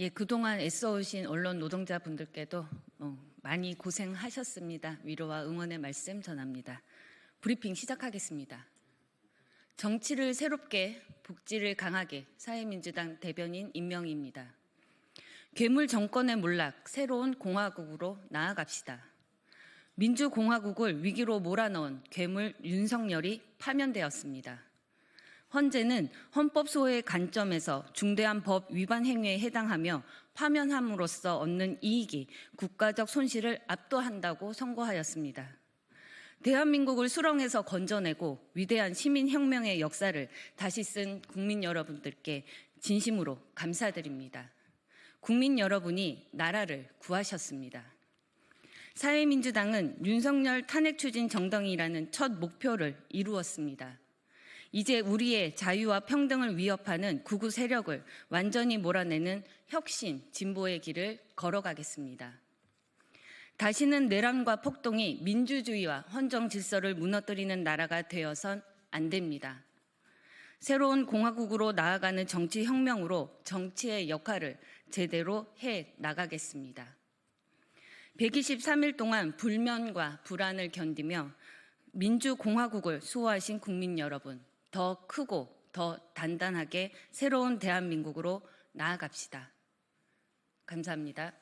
예, 그동안 애써오신 언론 노동자분들께도 어, 많이 고생하셨습니다. 위로와 응원의 말씀 전합니다. 브리핑 시작하겠습니다. 정치를 새롭게, 복지를 강하게 사회민주당 대변인 임명입니다. 괴물 정권의 몰락, 새로운 공화국으로 나아갑시다. 민주공화국을 위기로 몰아넣은 괴물 윤석열이 파면되었습니다. 헌재는 헌법 소의 관점에서 중대한 법 위반 행위에 해당하며 파면함으로써 얻는 이익이 국가적 손실을 압도한다고 선고하였습니다. 대한민국을 수렁에서 건져내고 위대한 시민혁명의 역사를 다시 쓴 국민 여러분들께 진심으로 감사드립니다. 국민 여러분이 나라를 구하셨습니다. 사회민주당은 윤석열 탄핵 추진 정당이라는 첫 목표를 이루었습니다. 이제 우리의 자유와 평등을 위협하는 구구 세력을 완전히 몰아내는 혁신, 진보의 길을 걸어가겠습니다. 다시는 내란과 폭동이 민주주의와 헌정 질서를 무너뜨리는 나라가 되어선 안 됩니다. 새로운 공화국으로 나아가는 정치 혁명으로 정치의 역할을 제대로 해 나가겠습니다. 123일 동안 불면과 불안을 견디며 민주공화국을 수호하신 국민 여러분, 더 크고 더 단단하게 새로운 대한민국으로 나아갑시다. 감사합니다.